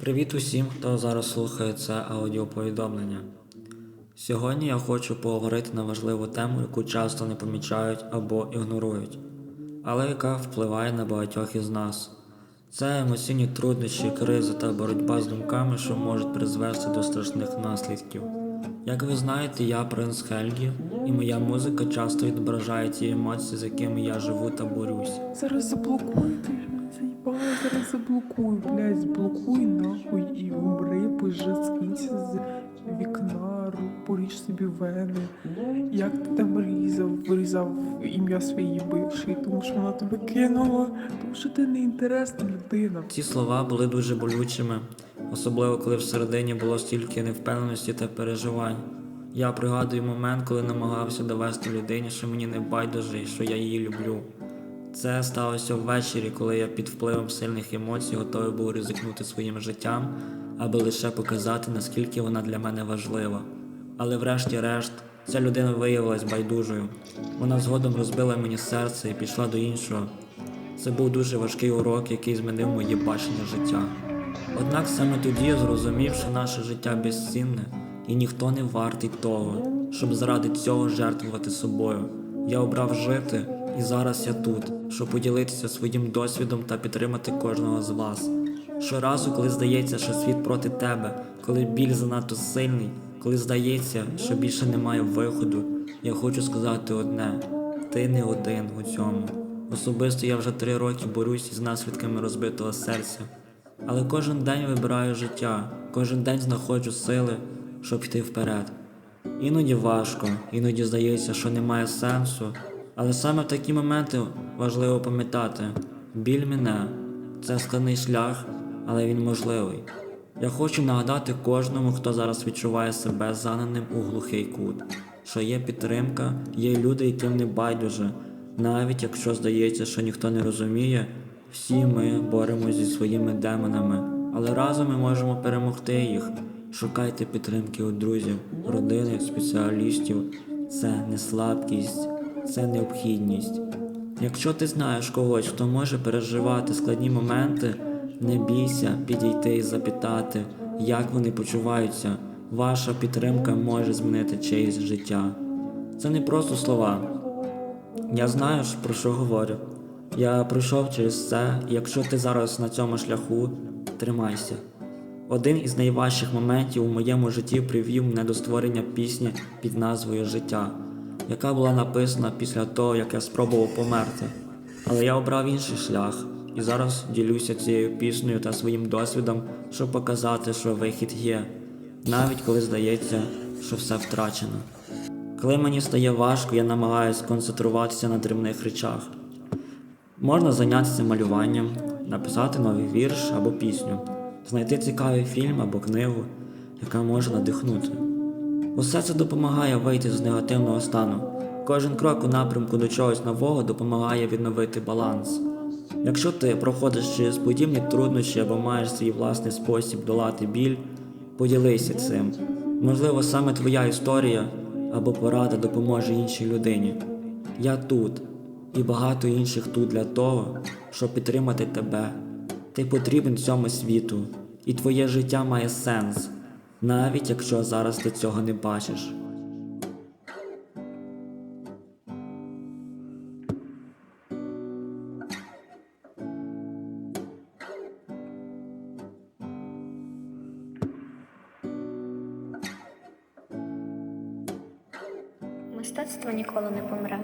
Привіт усім, хто зараз слухає це аудіоповідомлення. Сьогодні я хочу поговорити на важливу тему, яку часто не помічають або ігнорують, але яка впливає на багатьох із нас. Це емоційні труднощі, кризи та боротьба з думками, що можуть призвести до страшних наслідків. Як ви знаєте, я принц Хельгі, і моя музика часто відображає ті емоції, з якими я живу та борюсь. Зараз заблокую, ж зараз заблокую, блядь, заблокуй нахуй і умри, пожи, скинься з вікна, поріж собі вени. Як ти там різав, вирізав ім'я своєї бившої, тому що вона тебе кинула, тому що ти не інтересна людина. Ці слова були дуже болючими, особливо коли всередині було стільки невпевненості та переживань. Я пригадую момент, коли намагався довести людині, що мені не байдуже і що я її люблю. Це сталося ввечері, коли я під впливом сильних емоцій готовий був ризикнути своїм життям, аби лише показати, наскільки вона для мене важлива. Але врешті-решт, ця людина виявилась байдужою. Вона згодом розбила мені серце і пішла до іншого. Це був дуже важкий урок, який змінив моє бачення життя. Однак саме тоді я зрозумів, що наше життя безцінне, і ніхто не вартий того, щоб заради цього жертвувати собою. Я обрав жити, і зараз я тут, щоб поділитися своїм досвідом та підтримати кожного з вас. Щоразу, коли здається, що світ проти тебе, коли біль занадто сильний, коли здається, що більше немає виходу, я хочу сказати одне: ти не один у цьому. Особисто я вже три роки борюсь із наслідками розбитого серця. Але кожен день вибираю життя, кожен день знаходжу сили, щоб йти вперед. Іноді важко, іноді здається, що немає сенсу, але саме в такі моменти важливо пам'ятати, біль мене це складний шлях, але він можливий. Я хочу нагадати кожному, хто зараз відчуває себе загнаним у глухий кут, що є підтримка, є люди, яким не байдуже, навіть якщо здається, що ніхто не розуміє, всі ми боремось зі своїми демонами, але разом ми можемо перемогти їх. Шукайте підтримки у друзів, родини, спеціалістів. Це не слабкість, це необхідність. Якщо ти знаєш когось, хто може переживати складні моменти, не бійся підійти і запитати, як вони почуваються. Ваша підтримка може змінити чиєсь життя. Це не просто слова. Я знаю, про що говорю. Я пройшов через це, і якщо ти зараз на цьому шляху, тримайся. Один із найважчих моментів у моєму житті привів мене до створення пісні під назвою Життя, яка була написана після того, як я спробував померти. Але я обрав інший шлях і зараз ділюся цією піснею та своїм досвідом, щоб показати, що вихід є, навіть коли здається, що все втрачено. Коли мені стає важко, я намагаюся концентруватися на дрібних речах. Можна зайнятися малюванням, написати новий вірш або пісню, знайти цікавий фільм або книгу, яка може надихнути. Усе це допомагає вийти з негативного стану. Кожен крок у напрямку до чогось нового допомагає відновити баланс. Якщо ти проходиш через подібні труднощі або маєш свій власний спосіб долати біль, поділися цим. Можливо, саме твоя історія або порада допоможе іншій людині. Я тут і багато інших тут для того, щоб підтримати тебе. Ти потрібен цьому світу, і твоє життя має сенс, навіть якщо зараз ти цього не бачиш. Мистецтво ніколи не помре.